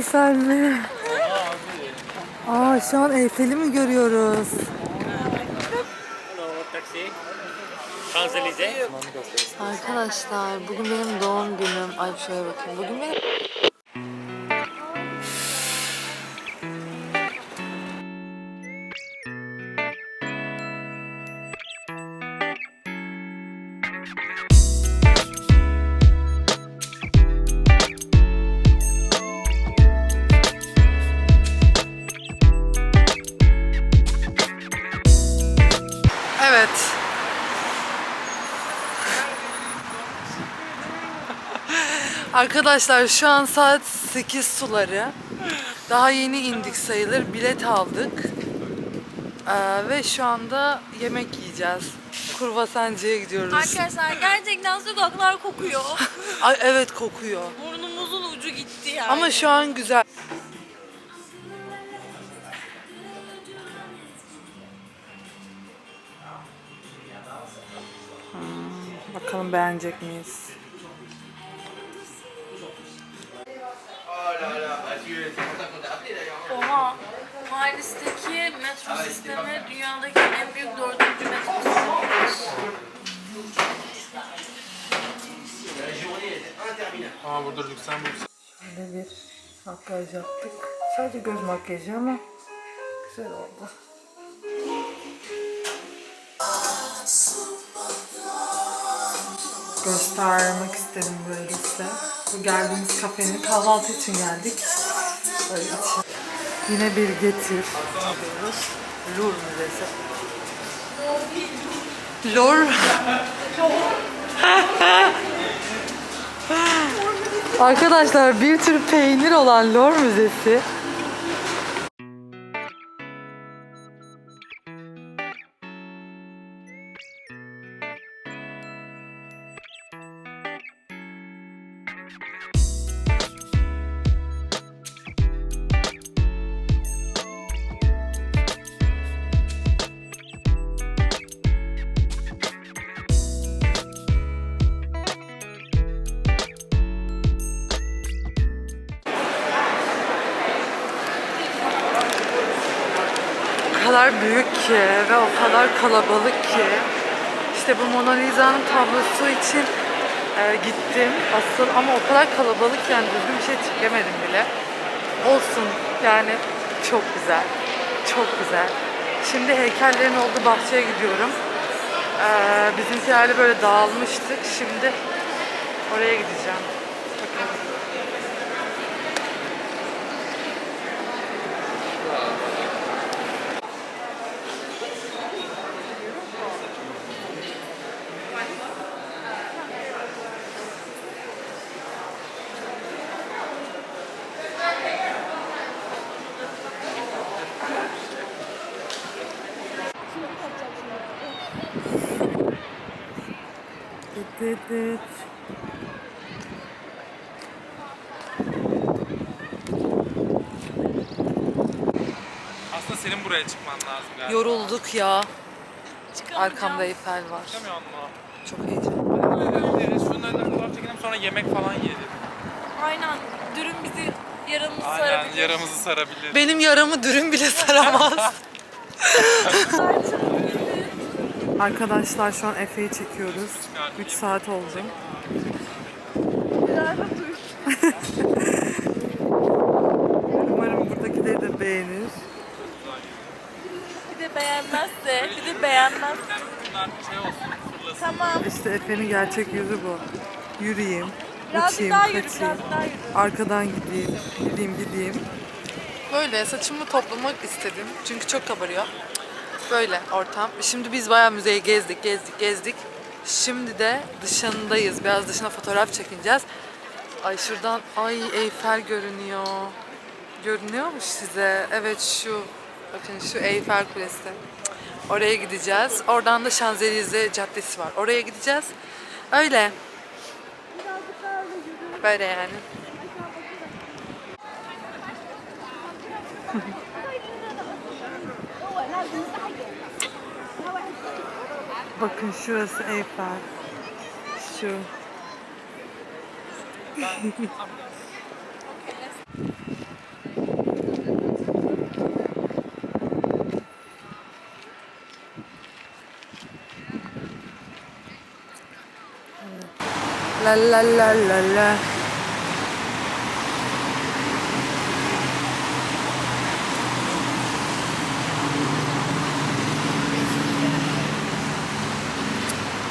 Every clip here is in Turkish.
Eyfel mi? Aa şu an Eyfel'i mi görüyoruz? Arkadaşlar bugün benim doğum günüm. Ay şöyle bakayım. Bugün benim... Evet. Arkadaşlar şu an saat 8 suları. Daha yeni indik sayılır. Bilet aldık. Ee, ve şu anda yemek yiyeceğiz. Kurvasancı'ya gidiyoruz. Arkadaşlar gerçekten sokaklar kokuyor. Ay evet kokuyor. Burnumuzun ucu gitti yani. Ama şu an güzel. Bakalım beğenecek miyiz? Oha. Paris'teki metro sistemi dünyadaki en büyük dördüncü metro sistemiymiş. Aa burada Lüksemburg Böyle bir makyaj yaptık. Sadece göz makyajı ama güzel oldu. Göstermek istedim böyle size. Bu geldiğimiz kafenin kahvaltı için geldik. Böyle için. Yine bir getir. Diyoruz. Louvre Müzesi. Louvre. Arkadaşlar bir tür peynir olan Lor Müzesi. Kadar büyük ki ve o kadar kalabalık ki. İşte bu Mona Lisa'nın tablosu için e, gittim asıl ama o kadar kalabalık yani düzgün bir şey çekemedim bile. Olsun yani çok güzel. Çok güzel. Şimdi heykellerin olduğu bahçeye gidiyorum. Ee, bizimkilerle böyle dağılmıştık. Şimdi oraya gideceğim. Bakalım. Dıt dıt dıt. Aslında senin buraya çıkman lazım galiba. Yorulduk ya. Arkamda Eiffel var. Çıkamıyor mu? Çok heyecanlı. Şunun önüne fotoğraf çekelim sonra yemek falan yiyelim. Aynen. Dürüm bizi yaramızı Aynen sarabilir. yaramızı sarabilir. Benim yaramı dürüm bile saramaz. Arkadaşlar şu an Efe'yi çekiyoruz. 3 saat oldu. Umarım buradakileri de beğenir. Bir de beğenmezse, bir de beğenmezse. Şey. Tamam. İşte Efe'nin gerçek yüzü bu. Yürüyeyim, Birazcık uçayım, daha yürü, kaçayım. birazcık daha yürü. Arkadan gideyim, gideyim, gideyim. Böyle saçımı toplamak istedim. Çünkü çok kabarıyor. Böyle ortam. Şimdi biz bayağı müzeyi gezdik, gezdik, gezdik. Şimdi de dışındayız. Biraz dışına fotoğraf çekineceğiz. Ay şuradan, ay Eyfel görünüyor. Görünüyormuş size. Evet şu, bakın şu Eyfel Kulesi. Oraya gideceğiz. Oradan da Şanzelize Caddesi var. Oraya gideceğiz. Öyle. Böyle yani. Bakın şurası Eyfel. Şu. la la la la la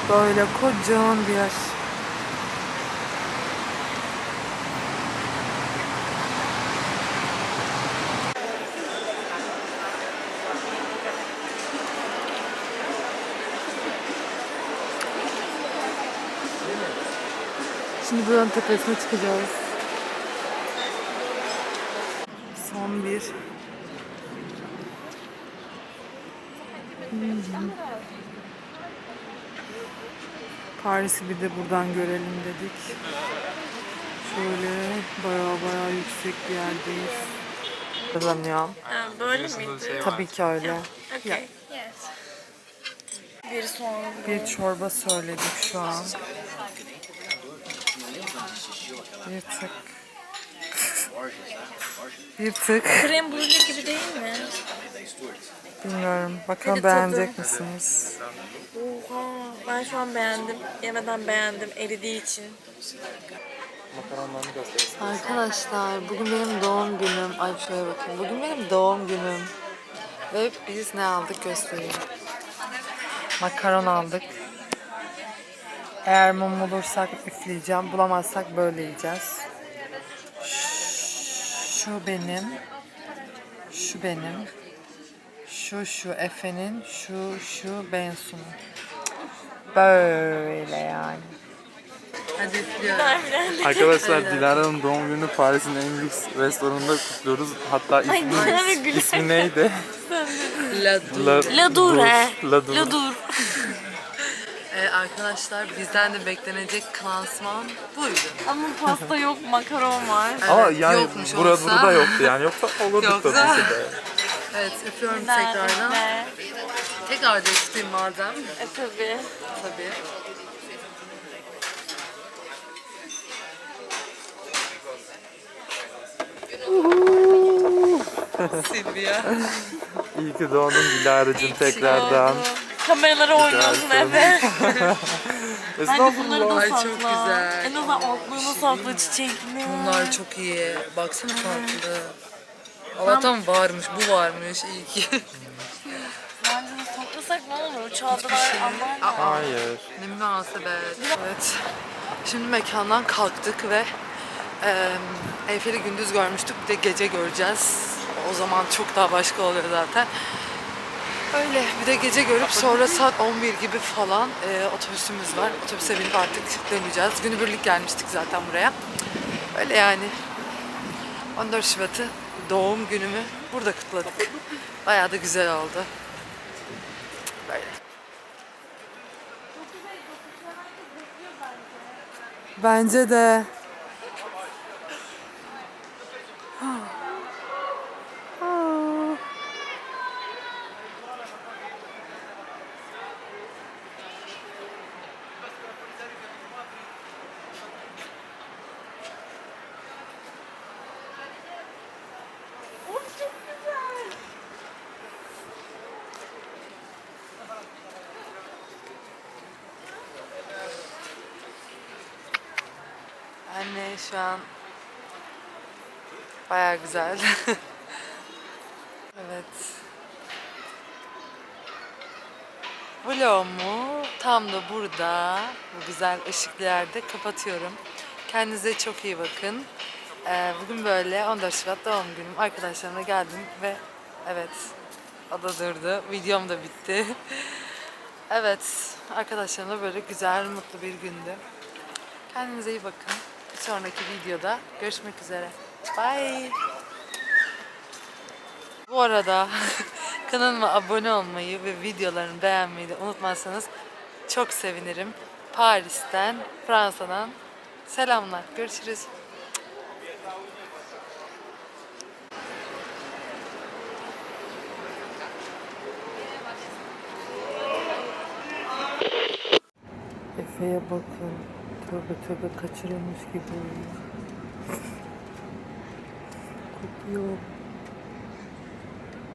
Böyle kocaman bir yer. Şimdi buranın tepesine çıkacağız. Son bir. Hmm. Paris'i bir de buradan görelim dedik. Şöyle baya baya yüksek bir yerdeyiz. Kazanıyorum. Ha, böyle miydi? Tabii ki öyle. Okay. Yes. Bir soğanlı Bir çorba söyledik şu an. Bir tık. Bir tık. Krem brûlée gibi değil mi? Bilmiyorum. Bakalım tadı. beğenecek misiniz? Oha. Ben şu an beğendim. Yemeden beğendim. Eridiği için. Arkadaşlar bugün benim doğum günüm. Ay şuraya bakın. Bugün benim doğum günüm. Ve biz ne aldık göstereyim. Makaron aldık. Eğer mum bulursak üfleyeceğim. Bulamazsak böyle yiyeceğiz. Şu benim. Şu benim. Şu şu Efe'nin. Şu şu Bensu'nun. Böyle yani. Üflüyorum. Arkadaşlar Dilara'nın doğum gününü Paris'in en lüks restoranında kutluyoruz. Hatta ismi, Dilara güler. ismi neydi? La La, La Dure. La Dur. La dur. Ee, arkadaşlar bizden de beklenecek klasman buydu. Ama pasta yok, makaron var. Ama Evet, yani yokmuş burada, olsa- burada yoktu yani. Yoksa olurdu Yoksa- tabii ki de. Evet öpüyorum Ben tekrardan. de. Tekrar değiştireyim madem. E tabii. Tabii. Silvia. İyi ki doğdun Dilara'cığım tekrardan. Kameralara oynuyorsun Efe. Bence bunları da. Ay, sakla. çok güzel. En azından aklını sakla çiçekli. Bunlar çok iyi. Baksana farklı. Allah'tan varmış, bu varmış. İyi ki. Olur? Çaldılar ya. Hayır. Ne münasebet. Evet. Şimdi mekandan kalktık ve e, Eyfel'i gündüz görmüştük. Bir de gece göreceğiz. O zaman çok daha başka oluyor zaten. Öyle bir de gece görüp sonra saat 11 gibi falan e, otobüsümüz var. Otobüse binip artık döneceğiz. Günübirlik gelmiştik zaten buraya. Öyle yani. 14 Şubat'ı doğum günümü burada kutladık. Bayağı da güzel oldu. Bence de. Anne şu an bayağı güzel. evet. Vlogumu tam da burada, bu güzel ışıklı yerde kapatıyorum. Kendinize çok iyi bakın. Ee, bugün böyle 14 Şubat doğum günüm. Arkadaşlarımla geldim ve evet o da durdu. Videom da bitti. evet arkadaşlarımla böyle güzel, mutlu bir gündü. Kendinize iyi bakın. Bir sonraki videoda görüşmek üzere. Bye. Bu arada kanalıma abone olmayı ve videolarımı beğenmeyi de unutmazsanız çok sevinirim. Paris'ten, Fransa'dan selamlar. Görüşürüz. Efe'ye bakın. Tövbe tövbe kaçırılmış gibi oluyor. Kokuyor.